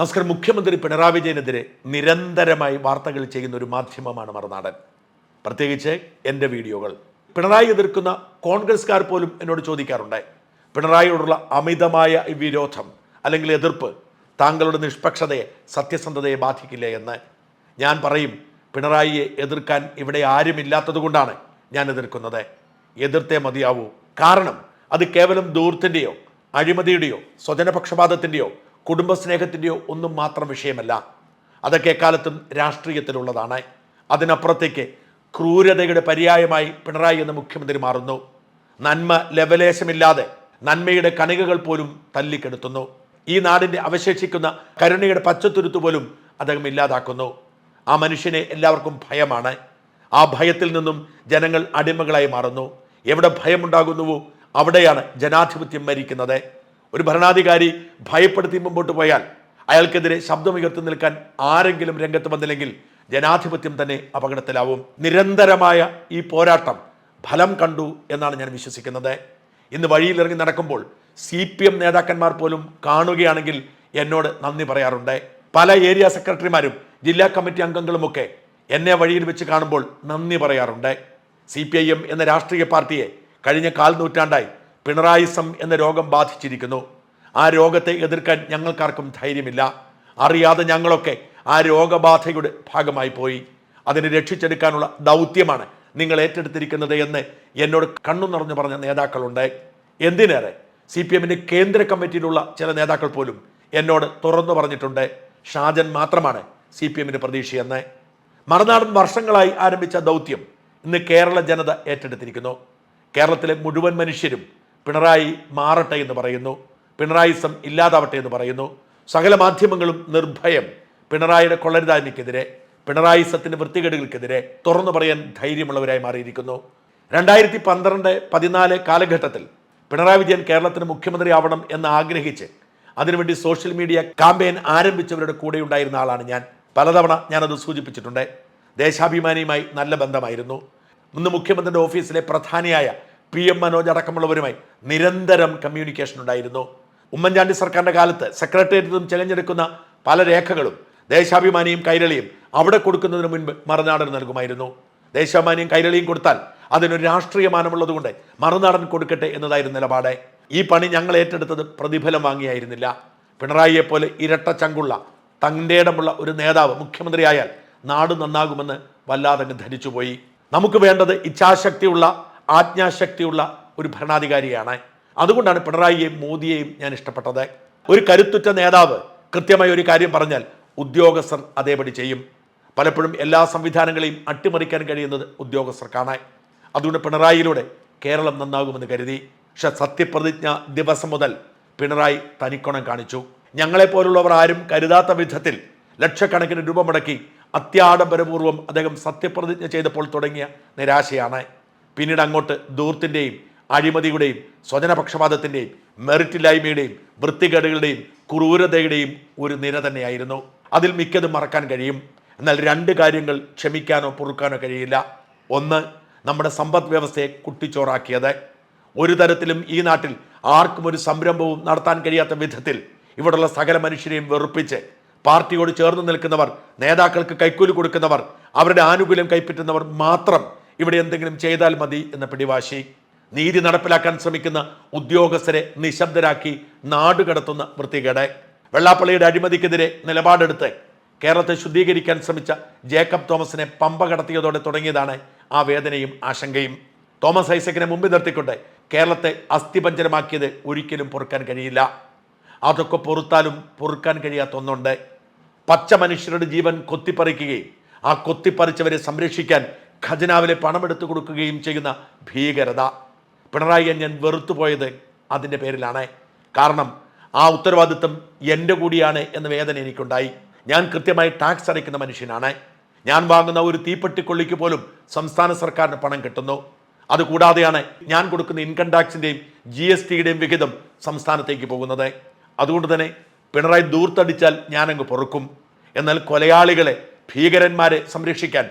നമസ്കാരം. മുഖ്യമന്ത്രി പിണറായി വിജയനെതിരെ നിരന്തരമായി വാർത്തകൾ ചെയ്യുന്ന ഒരു മാധ്യമമാണ് മറുനാടൻ. പ്രത്യേകിച്ച് എന്റെ വീഡിയോകൾ. പിണറായി എതിർക്കുന്ന കോൺഗ്രസ്കാർ പോലും എന്നോട് ചോദിക്കാറുണ്ട്. പിണറായിയോടുള്ള അമിതമായ വിരോധം അല്ലെങ്കിൽ എതിർപ്പ് താങ്കളുടെ നിഷ്പക്ഷതയെ സത്യസന്ധതയെ ബാധിക്കില്ലേ എന്ന് ഞാൻ പറയും പിണറായിയെ എതിർക്കാൻ ഇവിടെ ആരുമില്ലാത്തതുകൊണ്ടാണ് ഞാൻ എതിർക്കുന്നത്. എതിർത്തേ മതിയാവൂ. കാരണം അത് കേവലം ദൂർത്തിന്റെയോ അഴിമതിയുടെയോ സ്വജനപക്ഷപാതത്തിന്റെയോ കുടുംബസ്നേഹത്തിന്റെയോ ഒന്നും മാത്രം വിഷയമല്ല. അതൊക്കെ എക്കാലത്തും രാഷ്ട്രീയത്തിലുള്ളതാണ്. അതിനപ്പുറത്തേക്ക് ക്രൂരതയുടെ പര്യായമായി പിണറായി എന്ന മുഖ്യമന്ത്രി മാറുന്നു. നന്മ ലവലേശമില്ലാതെ നന്മയുടെ കണികകൾ പോലും തല്ലിക്കെടുത്തുന്നു. ഈ നാടിന്റെ അവശേഷിക്കുന്ന കരുണയുടെ പച്ചത്തുരുത്ത് പോലും അദ്ദേഹം ഇല്ലാതാക്കുന്നു. ആ മനുഷ്യനെ എല്ലാവർക്കും ഭയമാണ്. ആ ഭയത്തിൽ നിന്നും ജനങ്ങൾ അടിമകളായി മാറുന്നു. എവിടെ ഭയമുണ്ടാകുന്നുവോ അവിടെയാണ് ജനാധിപത്യം മരിക്കുന്നത്. ഒരു ഭരണാധികാരി ഭയപ്പെടുത്തി മുമ്പോട്ട് പോയാൽ അയാൾക്കെതിരെ ശബ്ദമുയർത്തി നിൽക്കാൻ ആരെങ്കിലും രംഗത്ത് വന്നില്ലെങ്കിൽ ജനാധിപത്യം തന്നെ അപകടത്തിലാവും. നിരന്തരമായ ഈ പോരാട്ടം ഫലം കണ്ടു എന്നാണ് ഞാൻ വിശ്വസിക്കുന്നത്. ഇന്ന് വഴിയിലിറങ്ങി നടക്കുമ്പോൾ സി പി എം നേതാക്കന്മാർ പോലും കാണുകയാണെങ്കിൽ എന്നോട് നന്ദി പറയാറുണ്ട്. പല ഏരിയ സെക്രട്ടറിമാരും ജില്ലാ കമ്മിറ്റി അംഗങ്ങളുമൊക്കെ എന്നെ വഴിയിൽ വെച്ച് കാണുമ്പോൾ നന്ദി പറയാറുണ്ട്. സി പി ഐ എം എന്ന രാഷ്ട്രീയ പാർട്ടിയെ കഴിഞ്ഞ കാൽ നൂറ്റാണ്ടായി പിണറായിസം എന്ന രോഗം ബാധിച്ചിരിക്കുന്നു. ആ രോഗത്തെ എതിർക്കാൻ ഞങ്ങൾക്കാർക്കും ധൈര്യമില്ല. അറിയാതെ ഞങ്ങളൊക്കെ ആ രോഗബാധയുടെ ഭാഗമായി പോയി. അതിനെ രക്ഷിച്ചെടുക്കാനുള്ള ദൗത്യമാണ് നിങ്ങൾ ഏറ്റെടുത്തിരിക്കുന്നത് എന്ന് എന്നോട് കണ്ണു നിറഞ്ഞു പറഞ്ഞ നേതാക്കളുണ്ട്. എന്തിനേറെ? സി പി എമ്മിന്റെ കേന്ദ്ര കമ്മിറ്റിയിലുള്ള ചില നേതാക്കൾ പോലും എന്നോട് തുറന്നു പറഞ്ഞിട്ടുണ്ട്. ഷാജൻ മാത്രമാണ് സി പി എമ്മിന് പ്രതീക്ഷയെന്ന്. മറുനാടൻ വർഷങ്ങളായി ആരംഭിച്ച ദൗത്യം ഇന്ന് കേരള ജനത ഏറ്റെടുത്തിരിക്കുന്നു. കേരളത്തിലെ മുഴുവൻ മനുഷ്യരും പിണറായി മാറട്ടെ എന്ന് പറയുന്നു. പിണറായിസം ഇല്ലാതാവട്ടെ എന്ന് പറയുന്നു. സകല മാധ്യമങ്ങളും നിർഭയം പിണറായിയുടെ കൊള്ളരുതാനിക്കെതിരെ പിണറായിസത്തിന്റെ വൃത്തികേടുകൾക്കെതിരെ തുറന്നു പറയാൻ ധൈര്യമുള്ളവരായി മാറിയിരിക്കുന്നു. രണ്ടായിരത്തി പന്ത്രണ്ട് പതിനാല് കാലഘട്ടത്തിൽ പിണറായി വിജയൻ കേരളത്തിന് മുഖ്യമന്ത്രി ആവണം എന്ന് ആഗ്രഹിച്ച് അതിനുവേണ്ടി സോഷ്യൽ മീഡിയ കാമ്പയിൻ ആരംഭിച്ചവരുടെ കൂടെ ഉണ്ടായിരുന്ന ആളാണ് ഞാൻ. പലതവണ ഞാനത് സൂചിപ്പിച്ചിട്ടുണ്ട്. ദേശാഭിമാനിയുമായി നല്ല ബന്ധമായിരുന്നു. ഇന്ന് മുഖ്യമന്ത്രിയുടെ ഓഫീസിലെ പ്രധാനിയായ പി എം മനോജ് അടക്കമുള്ളവരുമായി നിരന്തരം കമ്മ്യൂണിക്കേഷൻ ഉണ്ടായിരുന്നു. ഉമ്മൻചാണ്ടി സർക്കാരിന്റെ കാലത്ത് സെക്രട്ടേറിയറ്റിൽ നിന്നും ചെലഞ്ഞെടുക്കുന്ന പല രേഖകളും ദേശാഭിമാനിയും കൈരളിയും അവിടെ കൊടുക്കുന്നതിന് മുൻപ് മറുനാടൻ നൽകുമായിരുന്നു. ദേശാഭിമാനിയും കൈരളിയും കൊടുത്താൽ അതിനൊരു രാഷ്ട്രീയ മാനമുള്ളതുകൊണ്ട് മറുനാടൻ കൊടുക്കട്ടെ എന്നതായിരുന്നു നിലപാട്. ഈ പണി ഞങ്ങൾ ഏറ്റെടുത്തത് പ്രതിഫലം വാങ്ങിയായിരുന്നില്ല. പിണറായിയെപ്പോലെ ഇരട്ട ചങ്കുള്ള തന്റെ ഇടമുള്ള ഒരു നേതാവ് മുഖ്യമന്ത്രിയായാൽ നാട് നന്നാകുമെന്ന് വല്ലാതെ ധരിച്ചുപോയി. നമുക്ക് വേണ്ടത് ഇച്ഛാശക്തിയുള്ള ആജ്ഞാശക്തിയുള്ള ഒരു ഭരണാധികാരിയാണ്. അതുകൊണ്ടാണ് പിണറായിയെയും മോദിയെയും ഞാൻ ഇഷ്ടപ്പെട്ടത്. ഒരു കരുത്തുറ്റ നേതാവ് കൃത്യമായി ഒരു കാര്യം പറഞ്ഞാൽ ഉദ്യോഗസ്ഥർ അതേപടി ചെയ്യും. പലപ്പോഴും എല്ലാ സംവിധാനങ്ങളെയും അട്ടിമറിക്കാൻ കഴിയുന്നത് ഉദ്യോഗസ്ഥർക്കാണ്. അതുകൊണ്ട് പിണറായിയിലൂടെ കേരളം നന്നാകുമെന്ന് കരുതി. പക്ഷെ സത്യപ്രതിജ്ഞ ദിവസം മുതൽ പിണറായി തനിക്കൊണം കാണിച്ചു. ഞങ്ങളെപ്പോലുള്ളവർ ആരും കരുതാത്ത വിധത്തിൽ ലക്ഷക്കണക്കിന് രൂപ മുടക്കി അത്യാഡംബരപൂർവം അദ്ദേഹം സത്യപ്രതിജ്ഞ ചെയ്തപ്പോൾ തുടങ്ങിയ നിരാശയാണ്. പിന്നീട് അങ്ങോട്ട് ദൂർത്തിന്റെയും അഴിമതിയുടെയും സ്വജനപക്ഷപാതത്തിന്റെയും മെറിറ്റില്ലായ്മയുടെയും വൃത്തികേടുകളുടെയും ക്രൂരതയുടെയും ഒരു നിര തന്നെയായിരുന്നു. അതിൽ മിക്കതും മറക്കാൻ കഴിയും. എന്നാൽ രണ്ട് കാര്യങ്ങൾ ക്ഷമിക്കാനോ പൊറുക്കാനോ കഴിയില്ല. ഒന്ന് നമ്മുടെ സമ്പദ് വ്യവസ്ഥയെ കുട്ടിച്ചോറാക്കിയത്. ഒരു തരത്തിലും ഈ നാട്ടിൽ ആർക്കും ഒരു സംരംഭവും നടത്താൻ കഴിയാത്ത വിധത്തിൽ ഇവിടെയുള്ള സകല മനുഷ്യരെയും വെറുപ്പിച്ച് പാർട്ടിയോട് ചേർന്ന് നിൽക്കുന്നവർ നേതാക്കൾക്ക് കൈക്കൂലി കൊടുക്കുന്നവർ അവരുടെ ആനുകൂല്യം കൈപ്പറ്റുന്നവർ മാത്രം ഇവിടെ എന്തെങ്കിലും ചെയ്താൽ മതി എന്ന പിടിവാശി. നീതി നടപ്പിലാക്കാൻ ശ്രമിക്കുന്ന ഉദ്യോഗസ്ഥരെ നിശബ്ദരാക്കി നാടുകടത്തുന്ന വൃത്തികേട്. വെള്ളാപ്പള്ളിയുടെ അഴിമതിക്കെതിരെ നിലപാടെടുത്ത് കേരളത്തെ ശുദ്ധീകരിക്കാൻ ശ്രമിച്ച ജേക്കബ് തോമസിനെ പമ്പ കടത്തിയതോടെ തുടങ്ങിയതാണ് ആ വേദനയും ആശങ്കയും. തോമസ് ഐസക്കിനെ മുമ്പിൽ നിർത്തിക്കൊണ്ട് കേരളത്തെ അസ്ഥിപഞ്ചരമാക്കിയത് ഒരിക്കലും പൊറുക്കാൻ കഴിയില്ല. അതൊക്കെ പൊറുത്താലും പൊറുക്കാൻ കഴിയാത്ത ഒന്നുണ്ട്. പച്ച മനുഷ്യരുടെ ജീവൻ കൊത്തിപ്പറിക്കുകയും ആ കൊത്തിപ്പറിച്ചവരെ സംരക്ഷിക്കാൻ ഖജനാവിലെ പണമെടുത്തു കൊടുക്കുകയും ചെയ്യുന്ന ഭീകരത. പിണറായി ഞാൻ വെറുത്തു വെറുത്തുപോയത് അതിന്റെ പേരിലാണ്. കാരണം ആ ഉത്തരവാദിത്വം എന്റെ കൂടിയാണ് എന്ന വേദന എനിക്കുണ്ടായി. ഞാൻ കൃത്യമായി ടാക്സ് അടയ്ക്കുന്ന മനുഷ്യനാണ്. ഞാൻ വാങ്ങുന്ന ഒരു തീപ്പെട്ടിക്കൊള്ളിക്ക് പോലും സംസ്ഥാന സർക്കാരിന് പണം കിട്ടുന്നു. അതുകൂടാതെയാണ് ഞാൻ കൊടുക്കുന്ന ഇൻകം ടാക്സിന്റെയും ജി എസ് ടിയുടെയും വിഹിതം സംസ്ഥാനത്തേക്ക് പോകുന്നത്. അതുകൊണ്ട് തന്നെ പിണറായി ദൂർത്തടിച്ചാൽ ഞാനങ്ങ് പൊറുക്കും. എന്നാൽ കൊലയാളികളെ ഭീകരന്മാരെ സംരക്ഷിക്കാൻ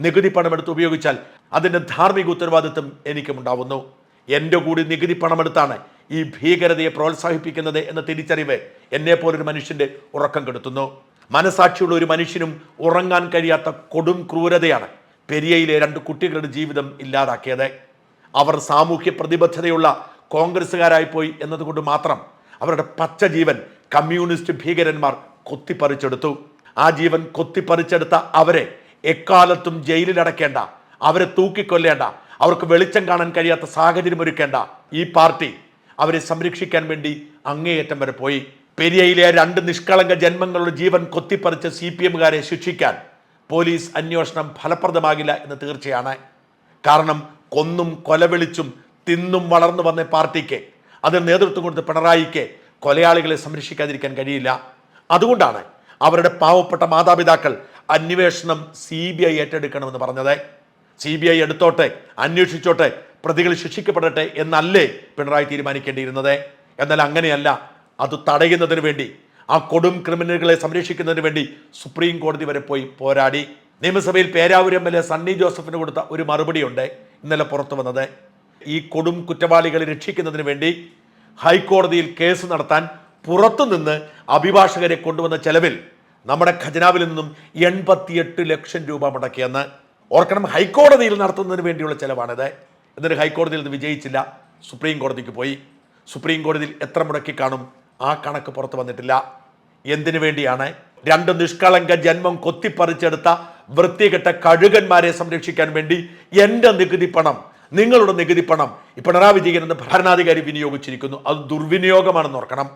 നികുതി പണമെടുത്ത് ഉപയോഗിച്ചാൽ അതിന്റെ ധാർമ്മിക ഉത്തരവാദിത്വം എനിക്കും ഉണ്ടാവുന്നു എന്റെ കൂടി നികുതി പണമെടുത്താണ് ഈ ഭീകരതയെ പ്രോത്സാഹിപ്പിക്കുന്നത് എന്ന തിരിച്ചറിവ് എന്നെ പോലൊരു മനുഷ്യന്റെ ഉറക്കം കെടുത്തുന്നു. മനസാക്ഷിയുള്ള ഒരു മനുഷ്യനും ഉറങ്ങാൻ കഴിയാത്ത കൊടും ക്രൂരതയാണ് പെരിയയിലെ രണ്ട് കുട്ടികളുടെ ജീവിതം ഇല്ലാതാക്കിയത്. അവർ സാമൂഹ്യ പ്രതിബദ്ധതയുള്ള കോൺഗ്രസ്സുകാരായി പോയി എന്നതുകൊണ്ട് മാത്രം അവരുടെ പച്ച ജീവൻ കമ്മ്യൂണിസ്റ്റ് ഭീകരന്മാർ കൊത്തിപ്പറിച്ചെടുത്തു. ആ ജീവൻ കൊത്തിപ്പറിച്ചെടുത്ത അവരെ എക്കാലത്തും ജയിലിലടക്കേണ്ട അവരെ തൂക്കിക്കൊല്ലേണ്ട അവർക്ക് വെളിച്ചം കാണാൻ കഴിയാത്ത സാഹചര്യം ഒരുക്കേണ്ട ഈ പാർട്ടി അവരെ സംരക്ഷിക്കാൻ വേണ്ടി അങ്ങേയറ്റം വരെ പോയി. പെരിയയിലെ രണ്ട് നിഷ്കളങ്ക ജന്മങ്ങളുടെ ജീവൻ കൊത്തിപ്പറിച്ച സി പി എമ്മുകാരെ ശിക്ഷിക്കാൻ പോലീസ് അന്വേഷണം ഫലപ്രദമാകില്ല എന്ന് തീർച്ചയാണ്. കാരണം കൊന്നും കൊലവിളിച്ചും തിന്നും വളർന്നു വന്ന പാർട്ടിക്ക് അതിന് നേതൃത്വം കൊടുത്ത പിണറായിക്ക് കൊലയാളികളെ സംരക്ഷിക്കാതിരിക്കാൻ കഴിയില്ല. അതുകൊണ്ടാണ് അവരുടെ പാവപ്പെട്ട മാതാപിതാക്കൾ അന്വേഷണം സി ബി ഐ ഏറ്റെടുക്കണമെന്ന് പറഞ്ഞത്. സി ബി ഐ എടുത്തോട്ടെ അന്വേഷിച്ചോട്ടെ പ്രതികൾ ശിക്ഷിക്കപ്പെടട്ടെ എന്നല്ലേ പിണറായി തീരുമാനിക്കേണ്ടിയിരുന്നത്. എന്നാൽ അങ്ങനെയല്ല. അത് തടയുന്നതിന് വേണ്ടി ആ കൊടും ക്രിമിനലുകളെ സംരക്ഷിക്കുന്നതിന് വേണ്ടി സുപ്രീം കോടതി വരെ പോയി പോരാടി. നിയമസഭയിൽ Peravoor M L A Sunny ജോസഫിന് കൊടുത്ത ഒരു മറുപടിയുണ്ട് ഇന്നലെ പുറത്തു വന്നത്. ഈ കൊടും കുറ്റവാളികളെ രക്ഷിക്കുന്നതിന് വേണ്ടി ഹൈക്കോടതിയിൽ കേസ് നടത്താൻ പുറത്തുനിന്ന് അഭിഭാഷകരെ കൊണ്ടുവന്ന ചെലവിൽ നമ്മുടെ ഖജനാവിൽ നിന്നും എൺപത്തിയെട്ട് ലക്ഷം രൂപ മുടക്കിയെന്ന് ഓർക്കണം ഹൈക്കോടതിയിൽ നടത്തുന്നതിന് വേണ്ടിയുള്ള ചെലവാണിത് എന്നിട്ട് ഹൈക്കോടതിയിൽ ഇത് വിജയിച്ചില്ല. സുപ്രീം കോടതിക്ക് പോയി. സുപ്രീം കോടതിയിൽ എത്ര മുടക്കി കാണും? ആ കണക്ക് പുറത്തു വന്നിട്ടില്ല. എന്തിനു വേണ്ടിയാണ്? രണ്ട് നിഷ്കളങ്ക ജന്മം കൊത്തിപ്പറിച്ചെടുത്ത വൃത്തികെട്ട കഴുകന്മാരെ സംരക്ഷിക്കാൻ വേണ്ടി എന്റെ നികുതി പണം നിങ്ങളുടെ നികുതി പണം ഈ പിണറായി വിജയൻ എന്ന ഭരണാധികാരി വിനിയോഗിച്ചിരിക്കുന്നു. അത് ദുർവിനിയോഗമാണെന്ന് ഓർക്കണം.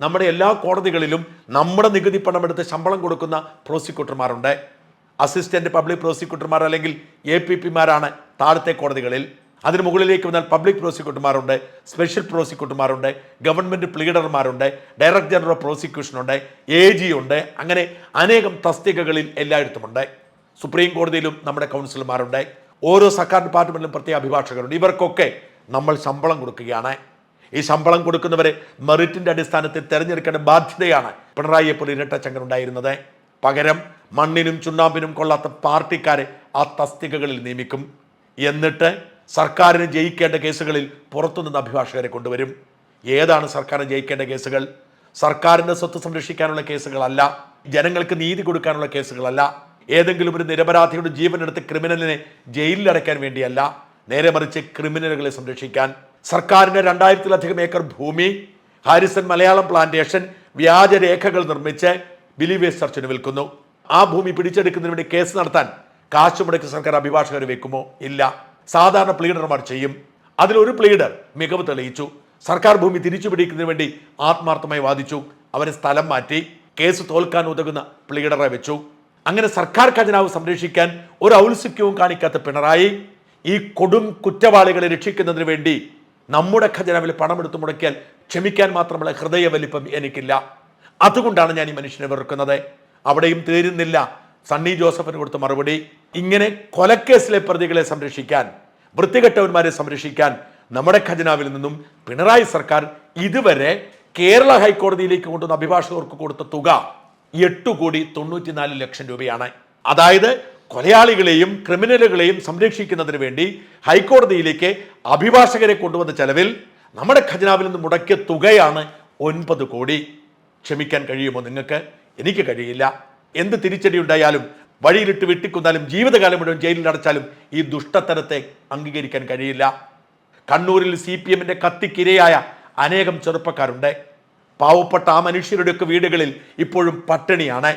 നമ്മുടെ എല്ലാ കോടതികളിലും നമ്മുടെ നികുതി പണം എടുത്ത് ശമ്പളം കൊടുക്കുന്ന പ്രോസിക്യൂട്ടർമാരുണ്ട് അസിസ്റ്റന്റ് പബ്ലിക് പ്രോസിക്യൂട്ടർമാർ അല്ലെങ്കിൽ എ പി പിമാരാണ് താഴത്തെ കോടതികളിൽ. അതിന് മുകളിലേക്ക് വന്നാൽ പബ്ലിക് പ്രോസിക്യൂട്ടർമാരുണ്ട് സ്പെഷ്യൽ പ്രോസിക്യൂട്ടർമാരുണ്ട് ഗവൺമെന്റ് പ്ലീഡർമാരുണ്ട് ഡയറക്ടർ ജനറൽ ഓഫ് പ്രോസിക്യൂഷൻ ഉണ്ട് എ ജി ഉണ്ട് അങ്ങനെ അനേകം തസ്തികകളിൽ എല്ലായിടത്തുമുണ്ട്. സുപ്രീം കോടതിയിലും നമ്മുടെ കൗൺസിലർമാരുണ്ട്. ഓരോ സർക്കാർ ഡിപ്പാർട്ട്മെന്റിലും പ്രത്യേക അഭിഭാഷകരുണ്ട്. ഇവർക്കൊക്കെ നമ്മൾ ശമ്പളം കൊടുക്കുകയാണ്. ഈ ശമ്പളം കൊടുക്കുന്നവരെ മെറിറ്റിന്റെ അടിസ്ഥാനത്തിൽ തിരഞ്ഞെടുക്കേണ്ട ബാധ്യതയാണ് പിണറായി എപ്പോൾ ഇരട്ടച്ചങ്കൻ ഉണ്ടായിരുന്നത്. പകരം മണ്ണിനും ചുണ്ണാമ്പിനും കൊള്ളാത്ത പാർട്ടിക്കാരെ ആ തസ്തികകളിൽ നിയമിക്കും. എന്നിട്ട് സർക്കാരിന് ജയിക്കേണ്ട കേസുകളിൽ പുറത്തുനിന്ന് അഭിഭാഷകരെ കൊണ്ടുവരും. ഏതാണ് സർക്കാരിന് ജയിക്കേണ്ട കേസുകൾ? സർക്കാരിന്റെ സ്വത്ത് സംരക്ഷിക്കാനുള്ള കേസുകളല്ല. ജനങ്ങൾക്ക് നീതി കൊടുക്കാനുള്ള കേസുകളല്ല. ഏതെങ്കിലും ഒരു നിരപരാധിയുടെ ജീവൻ ക്രിമിനലിനെ ജയിലിൽ ജയിലിലടയ്ക്കാൻ വേണ്ടിയല്ല. നേരെ മറിച്ച് ക്രിമിനലുകളെ സംരക്ഷിക്കാൻ. സർക്കാരിന്റെ രണ്ടായിരത്തിലധികം ഏക്കർ ഭൂമി ഹാരിസൺ മലയാളം പ്ലാന്റേഷൻ വ്യാജരേഖകൾ നിർമ്മിച്ച് ബിലീവേഴ്സ് ചർച്ചിന് വിൽക്കുന്നു ആ ഭൂമി പിടിച്ചെടുക്കുന്നതിന് വേണ്ടി കേസ് നടത്താൻ കാശ് മുടക്കി സർക്കാർ അഭിഭാഷകർ വെക്കുമോ? ഇല്ല. സാധാരണ പ്ലീഡർമാർ ചെയ്യും. അതിലൊരു പ്ലീഡർ മികവ് തെളിയിച്ചു. സർക്കാർ ഭൂമി തിരിച്ചു പിടിക്കുന്നതിന് വേണ്ടി ആത്മാർത്ഥമായി വാദിച്ചു. അവരെ സ്ഥലം മാറ്റി കേസ് തോൽക്കാൻ ഉതകുന്ന പ്ലീഡറെ വെച്ചു. അങ്ങനെ സർക്കാർ ഖജനാവ് സംരക്ഷിക്കാൻ ഒരു ഔത്സുക്യവും കാണിക്കാത്ത പിണറായി ഈ കൊടും കുറ്റവാളികളെ രക്ഷിക്കുന്നതിന് വേണ്ടി നമ്മുടെ ഖജനാവിൽ പണമെടുത്ത് മുടക്കിയാൽ ക്ഷമിക്കാൻ മാത്രമുള്ള ഹൃദയ വലിപ്പം എനിക്കില്ല. അതുകൊണ്ടാണ് ഞാൻ ഈ മനുഷ്യനെ വെറുക്കുന്നത്. അവിടെയും തീരുന്നില്ല. സണ്ണി ജോസഫിന് കൊടുത്ത മറുപടി ഇങ്ങനെ കൊലക്കേസിലെ പ്രതികളെ സംരക്ഷിക്കാൻ വൃത്തികെട്ടവന്മാരെ സംരക്ഷിക്കാൻ നമ്മുടെ ഖജനാവിൽ നിന്നും പിണറായി സർക്കാർ ഇതുവരെ കേരള ഹൈക്കോടതിയിലേക്ക് കൊണ്ടുവന്ന അഭിഭാഷകർക്ക് കൊടുത്ത തുക എട്ട് കോടി തൊണ്ണൂറ്റിനാല് ലക്ഷം രൂപയാണ്. അതായത് കൊലയാളികളെയും ക്രിമിനലുകളെയും സംരക്ഷിക്കുന്നതിന് വേണ്ടി ഹൈക്കോടതിയിലേക്ക് അഭിഭാഷകരെ കൊണ്ടുവന്ന ചെലവിൽ നമ്മുടെ ഖജനാവിൽ നിന്ന് മുടക്കിയ തുകയാണ് ഒൻപത് കോടി. ക്ഷമിക്കാൻ കഴിയുമോ നിങ്ങൾക്ക്? എനിക്ക് കഴിയില്ല. എന്ത് തിരിച്ചടി ഉണ്ടായാലും വഴിയിലിട്ട് വെട്ടിക്കൊന്നാലും ജീവിതകാലം മുഴുവൻ ജയിലിൽ അടച്ചാലും ഈ ദുഷ്ടത്തരത്തെ അംഗീകരിക്കാൻ കഴിയില്ല. കണ്ണൂരിൽ സി പി എമ്മിന്റെ കത്തിക്കിരയായ അനേകം ചെറുപ്പക്കാരുണ്ട്. പാവപ്പെട്ട ആ മനുഷ്യരുടെയൊക്കെ വീടുകളിൽ ഇപ്പോഴും പട്ടിണിയാണ്.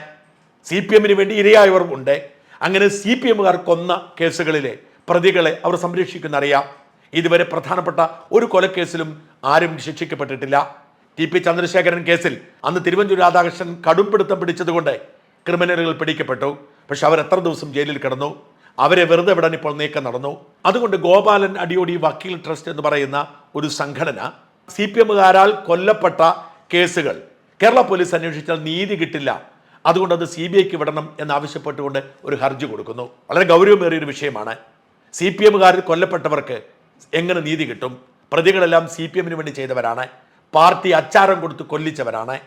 സി പി എമ്മിന് വേണ്ടി ഇരയായവർ ഉണ്ട്. അങ്ങനെ സി പി എമ്മുകാർ കൊന്ന കേസുകളിലെ പ്രതികളെ അവർ സംരക്ഷിക്കുന്നറിയാം. ഇതുവരെ പ്രധാനപ്പെട്ട ഒരു കൊലക്കേസിലും ആരും ശിക്ഷിക്കപ്പെട്ടിട്ടില്ല. ടി പി ചന്ദ്രശേഖരൻ കേസിൽ അന്ന് തിരുവഞ്ചൂർ രാധാകൃഷ്ണൻ കടുംപിടുത്തം പിടിച്ചതുകൊണ്ട് ക്രിമിനലുകൾ പിടിക്കപ്പെട്ടു. പക്ഷെ അവർ എത്ര ദിവസം ജയിലിൽ കിടന്നു? അവരെ വെറുതെ വിടാൻ ഇപ്പോൾ നീക്കം നടന്നു. അതുകൊണ്ട് ഗോപാലൻ അടിയോടി വക്കീൽ ട്രസ്റ്റ് എന്ന് പറയുന്ന ഒരു സംഘടന സി പി എമ്മുകാരാൽ കൊല്ലപ്പെട്ട കേസുകൾ കേരള പോലീസ് അന്വേഷിച്ചാൽ നീതി കിട്ടില്ല. അതുകൊണ്ട് അത് സി ബി ഐക്ക് വിടണം എന്നാവശ്യപ്പെട്ടുകൊണ്ട് ഒരു ഹർജി കൊടുക്കുന്നു. വളരെ ഗൗരവമേറിയ ഒരു വിഷയമാണ്. സി പി എമ്മുകാരിൽ കൊല്ലപ്പെട്ടവർക്ക് എങ്ങനെ നീതി കിട്ടും? പ്രതികളെല്ലാം സി പി എമ്മിന് വേണ്ടി ചെയ്തവരാണ്. പാർട്ടി അച്ചാരം കൊടുത്ത് കൊല്ലിച്ചവരാണ്.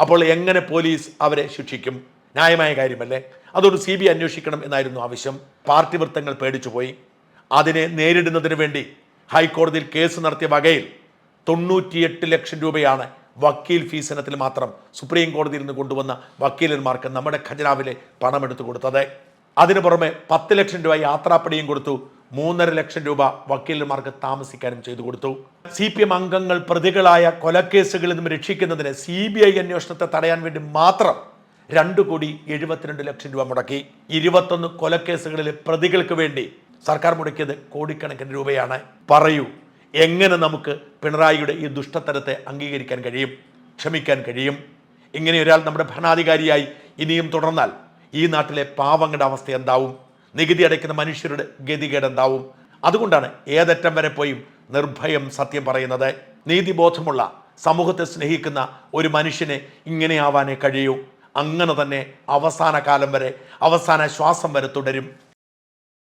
അപ്പോൾ എങ്ങനെ പോലീസ് അവരെ ശിക്ഷിക്കും? ന്യായമായ കാര്യമല്ലേ? അതുകൊണ്ട് സി ബി അന്വേഷിക്കണം എന്നായിരുന്നു ആവശ്യം. പാർട്ടി വൃത്തങ്ങൾ പേടിച്ചുപോയി. അതിനെ നേരിടുന്നതിന് വേണ്ടി ഹൈക്കോടതിയിൽ കേസ് നടത്തിയ വകയിൽ തൊണ്ണൂറ്റിയെട്ട് ലക്ഷം രൂപയാണ് വക്കീൽ ഫീസ് ഇനത്തിൽ മാത്രം സുപ്രീം കോടതിയിൽ നിന്ന് കൊണ്ടുവന്ന വക്കീലന്മാർക്ക് നമ്മുടെ ഖജനാവിലെ പണമെടുത്തു കൊടുത്തത്. അതിനു പുറമെ പത്ത് ലക്ഷം രൂപ യാത്രാപ്പടിയും കൊടുത്തു. മൂന്നര ലക്ഷം രൂപ വക്കീലന്മാർക്ക് താമസിക്കാനും ചെയ്തു കൊടുത്തു. സി പി എം അംഗങ്ങൾ പ്രതികളായ കൊലക്കേസുകളിൽ നിന്നും രക്ഷിക്കുന്നതിന് സി ബി ഐ അന്വേഷണത്തെ തടയാൻ വേണ്ടി മാത്രം രണ്ട് കോടി എഴുപത്തിരണ്ട് ലക്ഷം രൂപ മുടക്കി. ഇരുപത്തൊന്ന് കൊലക്കേസുകളിലെ പ്രതികൾക്ക് വേണ്ടി സർക്കാർ മുടക്കിയത് കോടിക്കണക്കിന് രൂപയാണ്. പറയൂ എങ്ങനെ നമുക്ക് പിണറായിയുടെ ഈ ദുഷ്ടത്തരത്തെ അംഗീകരിക്കാൻ കഴിയും ക്ഷമിക്കാൻ കഴിയും? ഇങ്ങനെ ഒരാൾ നമ്മുടെ ഭരണാധികാരിയായി ഇനിയും തുടർന്നാൽ ഈ നാട്ടിലെ പാവങ്ങളുടെ അവസ്ഥ എന്താവും? നികുതി അടയ്ക്കുന്ന മനുഷ്യരുടെ ഗതികേട് എന്താവും അതുകൊണ്ടാണ് ഏതറ്റം വരെ പോയും നിർഭയം സത്യം പറയുന്നത്. നീതിബോധമുള്ള സമൂഹത്തെ സ്നേഹിക്കുന്ന ഒരു മനുഷ്യനെ ഇങ്ങനെയാവാനേ കഴിയൂ. അങ്ങനെ തന്നെ അവസാന കാലം വരെ അവസാന ശ്വാസം വരെ തുടരും.